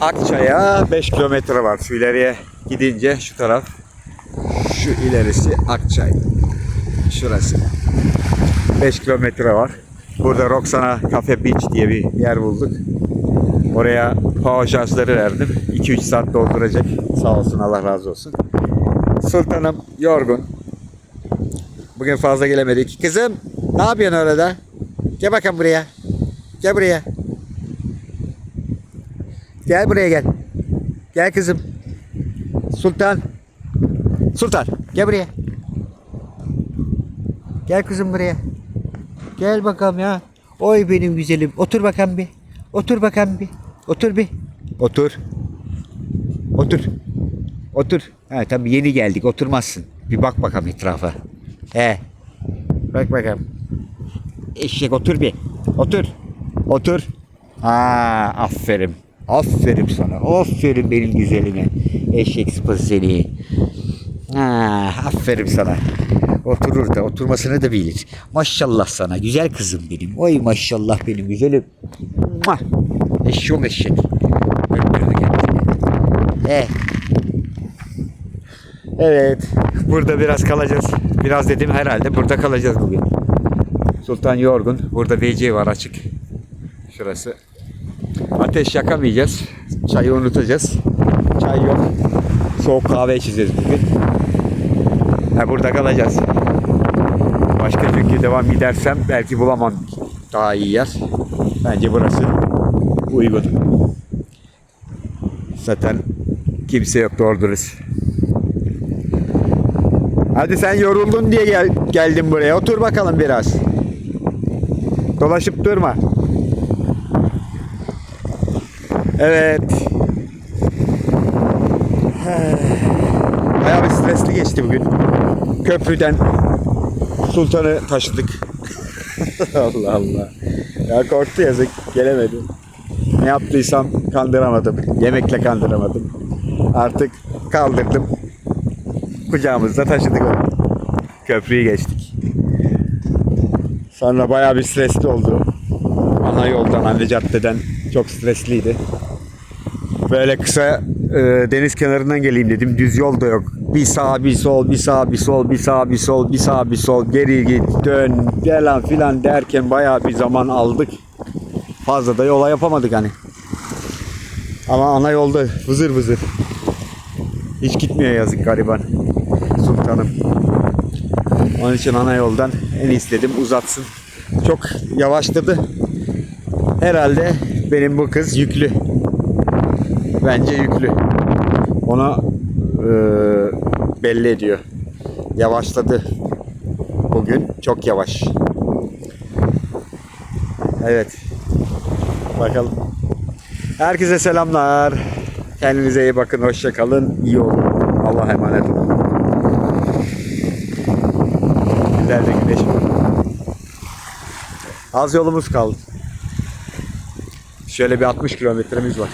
Akçay'a 5 kilometre var. Şu ileriye gidince şu taraf. Şu ilerisi Akçay. Şurası. 5 kilometre var. Burada Roxana Cafe Beach diye bir yer bulduk. Oraya hava şarjları verdim. 2-3 saat dolduracak. Sağ olsun Allah razı olsun. Sultanım yorgun. Bugün fazla gelemedik. Kızım ne yapıyorsun orada? Gel bakalım buraya. Gel buraya. Gel buraya gel. Gel kızım. Sultan. Sultan gel buraya. Gel kızım buraya. Gel bakalım ya. Oy benim güzelim. Otur bakalım bir. Otur bakalım bir. Otur bir. Otur. Otur. Otur. Ha tabii yeni geldik. Oturmazsın. Bir bak bakalım etrafa. He. Bak bakalım. Eşek otur bir. Otur. Otur. Ha aferin. Aferin sana. Aferin benim güzelime. Eşek sıpası seni. Ha, aferin sana. Oturur da oturmasını da bilir. Maşallah sana güzel kızım benim. Oy maşallah benim güzelim. Muah. Eşşoğlu eşek. Eh. Evet. Burada biraz kalacağız. Biraz dedim herhalde burada kalacağız bugün. Sultan yorgun. Burada WC var açık. Şurası. Ateş yakamayacağız. Çayı unutacağız. Çay yok. Soğuk kahve içeceğiz bugün. Ha, burada kalacağız. Başka çünkü devam gidersem belki bulamam daha iyi yer. Bence burası uygun. Zaten kimse yok doğru dürüst. Hadi sen yoruldun diye gel, geldin buraya. Otur bakalım biraz. Dolaşıp durma. Evet. Bayağı bir stresli geçti bugün. Köprüden Sultan'ı taşıdık. Allah Allah. Ya korktu yazık. Gelemedi. Ne yaptıysam kandıramadım. Yemekle kandıramadım. Artık kaldırdım. Kucağımızda taşıdık onu. Köprüyü geçtik. Sonra bayağı bir stresli oldu. Ana yoldan, anne caddeden çok stresliydi. Böyle kısa e, deniz kenarından geleyim dedim. Düz yol da yok. Bir sağ bir sol, bir sağ bir sol, bir sağ bir sol, bir sağ bir sol, geri git, dön, falan filan derken bayağı bir zaman aldık. Fazla da yola yapamadık hani. Ama ana yolda vızır vızır. Hiç gitmiyor yazık gariban. Sultanım. Onun için ana yoldan en istedim uzatsın. Çok yavaşladı. Herhalde benim bu kız yüklü. Bence yüklü. Ona e, belli ediyor. Yavaşladı. Bugün çok yavaş. Evet. Bakalım. Herkese selamlar. Kendinize iyi bakın. Hoşça kalın. İyi olun. Allah'a emanet olun. Güzel de güneş. Az yolumuz kaldı. Şöyle bir 60 kilometremiz var.